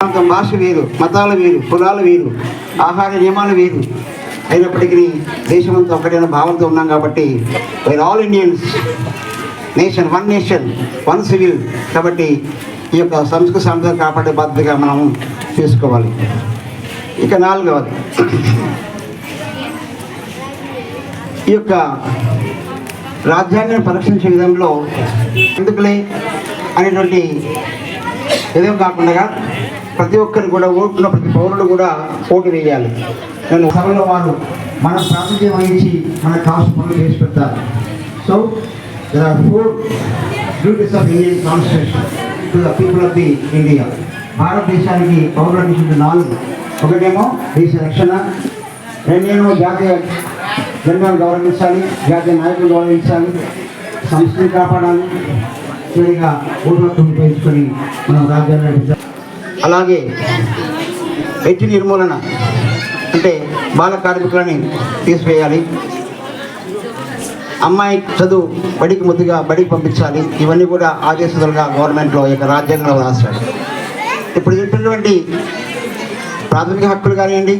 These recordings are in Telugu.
ప్రాంతం భాష వేరు మతాలు వేరు కులాలు వేరు ఆహార నియమాలు వేరు. అయినప్పటికీ దేశమంతా ఒకటైన భావంతో ఉన్నాం కాబట్టి we are all Indians nation one nation one civil కాబట్టి ఈ యొక్క సంస్కృతి సంపద కాపాడే బాధ్యతగా మనం తీసుకోవాలి ఇక నాలుగవది. ఈ యొక్క రాజ్యాంగాన్ని పరీక్షించే విధంలో ఎందుకులే అనేటువంటి విధం కాకుండా ప్రతి ఒక్కరు కూడా ఓటున్న ప్రతి పౌరుడు కూడా ఓటు వేయాలి. నేను సభలో వారు మన ప్రాతినిధ్యం వహించి మన కాస్ట్ పనులు చేసి పెడతారు. So there are four duties of Indian constitution to the people of the India భారతదేశానికి పౌరులకు ఇచ్చిన నాలుగు. ఒకటేమో దేశ రక్షణ రెండేమో జాతీయ జెండాను గౌరవించాలి జాతీయ నాయకులు గౌరవించాలి సంస్కృతి కాపాడాలి చివరిగా ఓటు హక్కును ఉపయోగించుకొని మనం రాజ్యాన్ని నడిపించాలి అలాగే ఎట్టి నిర్మూలన అంటే బాల కార్మికులని తీసివేయాలి. అమ్మాయి చదువు బడికి ముద్దుగా బడికి పంపించాలి. ఇవన్నీ కూడా ఆదేశాలుగా గవర్నమెంట్లో యొక్క రాజ్యాంగంలో రాశాడు ఇప్పుడు చెప్పినటువంటి ప్రాథమిక హక్కులు కానివ్వండి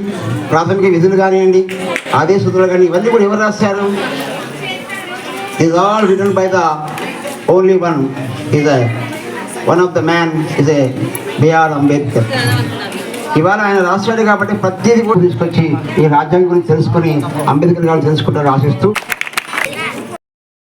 ప్రాథమిక విధులు కానివ్వండి ఆదేశాలు కానీ ఇవన్నీ కూడా ఎవరు రాశారు? Is all written by the only one is one of the man is a B R Ambedkar ఇవాళ ఆయన రాశాడు కాబట్టి ప్రతిదీ కూడా తీసుకొచ్చి ఈ రాజ్యాంగం గురించి తెలుసుకొని అంబేద్కర్ గారు తెలుసుకుంటారు ఆశిస్తూ